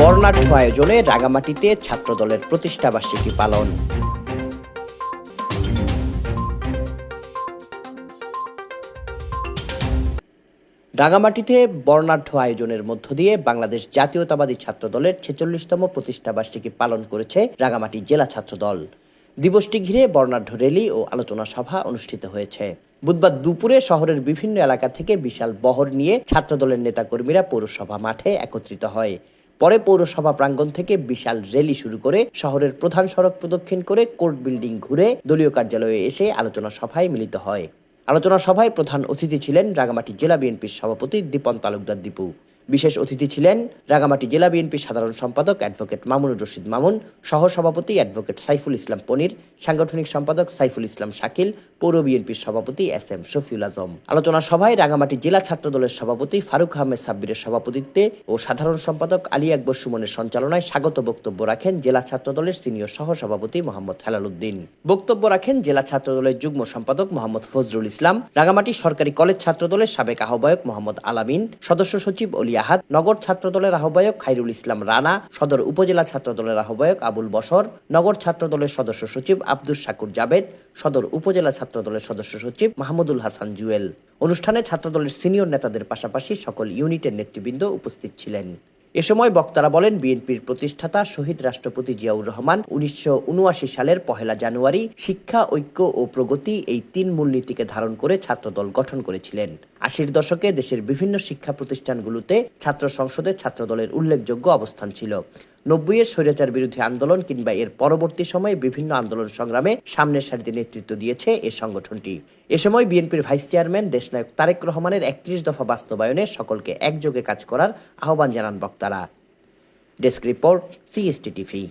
বর্ণাঢ্য আয়োজনে রাগামাটিতে ছাত্রদলের প্রতিষ্ঠাবার্ষিকী পালন। রাঙামাটিতে বর্ণাঢ্য আয়োজনের মধ্য দিয়ে বাংলাদেশ জাতীয়তাবাদী ছাত্রদলের ছেচল্লিশতম প্রতিষ্ঠাবার্ষিকী পালন করেছে রাঙামাটি জেলা ছাত্রদল। দিবসটি ঘিরে বর্ণাঢ্য র্যালি ও আলোচনা সভা অনুষ্ঠিত হয়েছে। বুধবার দুপুরে শহরের বিভিন্ন এলাকা থেকে বিশাল বহর নিয়ে ছাত্রদলের নেতাকর্মীরা পৌরসভা মাঠে একত্রিত হয়। পরে পৌরসভা প্রাঙ্গণ থেকে বিশাল র্যালি শুরু করে শহরের প্রধান সড়ক প্রদক্ষিণ করে কোর্ট বিল্ডিং ঘুরে দলীয় কার্যালয়ে এসে আলোচনা সভায় মিলিত হয়। আলোচনা সভায় প্রধান অতিথি ছিলেন রাঙামাটি জেলা বিএনপির সভাপতি দীপন তালুকদার দীপু। বিশেষ অতিথি ছিলেন রাঙামাটি জেলা বিএনপির সাধারণ সম্পাদক অ্যাডভোকেট মামুনুর রশিদ মামুন সহ সভাপতি অ্যাডভোকেট সাইফুল ইসলাম পনির, সাংগঠনিক সম্পাদক সাইফুল ইসলাম শাকিল, পৌর বিএনপির সভাপতি এস এম শফিউল আজম। আলোচনা সভায় রাঙামাটি জেলা ছাত্র দলের সভাপতি ফারুক আহমেদ সাব্বিরের সভাপতিত্বে ও সাধারণ সম্পাদক আলী আকবর সুমনের সঞ্চালনায় স্বাগত বক্তব্য রাখেন জেলা ছাত্র দলের সিনিয়র সহ সভাপতি মোহাম্মদ হেলাল উদ্দিন বক্তব্য রাখেন জেলা ছাত্র দলের যুগ্ম সম্পাদক মোহাম্মদ ফজরুল ইসলাম, রাঙামাটি সরকারি কলেজ ছাত্র দলের সাবেক আহ্বায়ক মোহাম্মদ আলামিন, সদস্য সচিব অলি আহাদ, নগর ছাত্র দলের আহ্বায়ক খাইরুল ইসলাম রানা, সদর উপজেলা ছাত্র দলের আহ্বায়ক আবুল বসর নগর ছাত্র দলের সদস্য সচিব আব্দুল শাকুর জাবেদ সদর উপজেলা ছাত্র দলের সদস্য সচিব মাহমুদুল হাসান জুয়েল। অনুষ্ঠানে ছাত্র দলের সিনিয়র নেতাদের পাশাপাশি সকল ইউনিটের নেতৃবৃন্দ উপস্থিত ছিলেন। এ সময় বক্তারা বলেন, বিএনপির প্রতিষ্ঠাতা শহীদ রাষ্ট্রপতি জিয়াউর রহমান উনিশশো উনআশি সালের পহেলা জানুয়ারি শিক্ষা, ঐক্য ও প্রগতি এই তিন মূলনীতিকে ধারণ করে ছাত্রদল গঠন করেছিলেন। আশির দশকে দেশের বিভিন্ন শিক্ষা প্রতিষ্ঠানগুলোতে ছাত্র সংসদে ছাত্রদলের উল্লেখযোগ্য অবস্থান ছিল। নব্বইয়ের স্বৈরাচার বিরোধী আন্দোলন কিংবা এর পরবর্তী সময়ে বিভিন্ন আন্দোলন সংগ্রামে সামনের সারিতে নেতৃত্ব দিয়েছে এ সংগঠনটি। এ সময় বিএনপির ভাইস চেয়ারম্যান, দেশনায়ক তারেক রহমানের একত্রিশ দফা বাস্তবায়নে সকলকে একযোগে কাজ করার আহ্বান জানান বক্তারা। Desk report, CST TV.